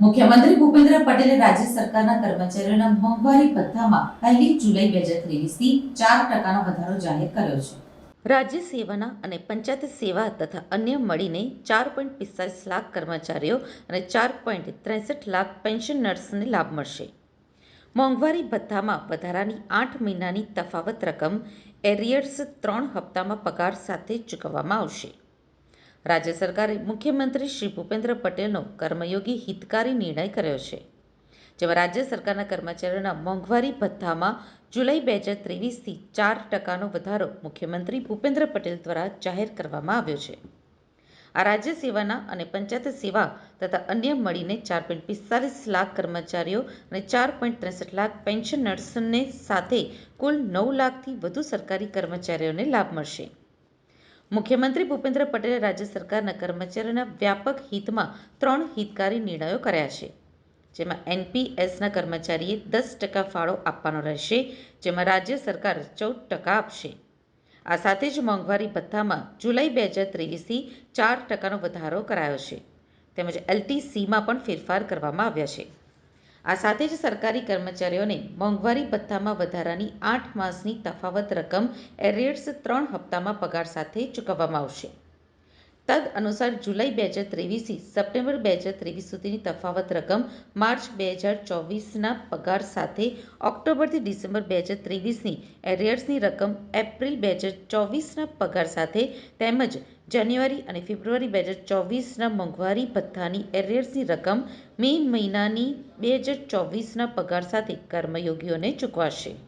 મુખ્યમંત્રી ભૂપેન્દ્ર પટેલે રાજ્ય સરકારના કર્મચારીઓના મોંઘવારી ભથ્થામાં પહેલી જુલાઈ બે હજાર ત્રેવીસથી ચાર ટકાનો વધારો જાહેર કર્યો છે. રાજ્ય સેવાના અને પંચાયત સેવા તથા અન્ય મળીને ચાર પોઈન્ટ પિસ્તાલીસ લાખ કર્મચારીઓ અને ચાર પોઈન્ટ ત્રેસઠ લાખ પેન્શનર્સને લાભ મળશે. મોંઘવારી ભથ્થામાં વધારાની આઠ મહિનાની તફાવત રકમ એરિયર્સ ત્રણ હપ્તામાં પગાર સાથે ચૂકવવામાં આવશે. રાજ્ય સરકારે મુખ્યમંત્રી શ્રી ભૂપેન્દ્ર પટેલનો કર્મયોગી હિતકારી નિર્ણય કર્યો છે. જેમાં રાજ્ય સરકારના કર્મચારીઓના મોંઘવારી ભથ્થામાં જુલાઈ બે હજાર ત્રેવીસથી ચાર ટકાનો વધારો મુખ્યમંત્રી ભૂપેન્દ્ર પટેલ દ્વારા જાહેર કરવામાં આવ્યો છે. આ રાજ્ય સેવાના અને પંચાયત સેવા તથા અન્ય મળીને ચાર પોઈન્ટ પિસ્તાલીસ લાખ કર્મચારીઓ અને ચાર પોઈન્ટ ત્રેસઠ લાખ પેન્શનર્સને સાથે કુલ નવ લાખથી વધુ સરકારી કર્મચારીઓને લાભ મળશે. મુખ્યમંત્રી ભૂપેન્દ્ર પટેલે રાજ્ય સરકારના કર્મચારીઓના વ્યાપક હિતમાં ત્રણ હિતકારી નિર્ણયો કર્યા છે. જેમાં એનપીએસના કર્મચારીએ દસ ટકા ફાળો આપવાનો રહેશે, જેમાં રાજ્ય સરકાર ચૌદ ટકા આપશે. આ સાથે જ મોંઘવારી ભથ્થામાં જુલાઈ બે હજાર ત્રેવીસથી ચાર ટકાનો વધારો કરાયો છે. તેમજ એલટીસીમાં પણ ફેરફાર કરવામાં આવ્યા છે. આ સાથે જ સરકારી કર્મચારીઓને મોંઘવારી ભથ્થામાં વધારાની આઠ માસની તફાવત રકમ એરિયર્સ ત્રણ હપ્તામાં પગાર સાથે ચૂકવવામાં આવશે. તદ અનુસાર જુલાઈ બે હજાર ત્રેવીસથી સપ્ટેમ્બર બે હજાર ત્રેવીસ સુધીની તફાવત રકમ માર્ચ બે હજાર ચોવીસના પગાર સાથે ઓક્ટોબરથી ડિસેમ્બર બે હજાર ત્રેવીસની એરિયર્સની રકમ એપ્રિલ બે હજાર ચોવીસના પગાર સાથે તેમજ જાન્યુઆરી અને ફેબ્રુઆરી બે હજાર ચોવીસના મોંઘવારી ભથ્થાની એરિયર્સની રકમ મે મહિનાની બે હજાર ચોવીસના પગાર સાથે કર્મયોગીઓને ચૂકવાશે.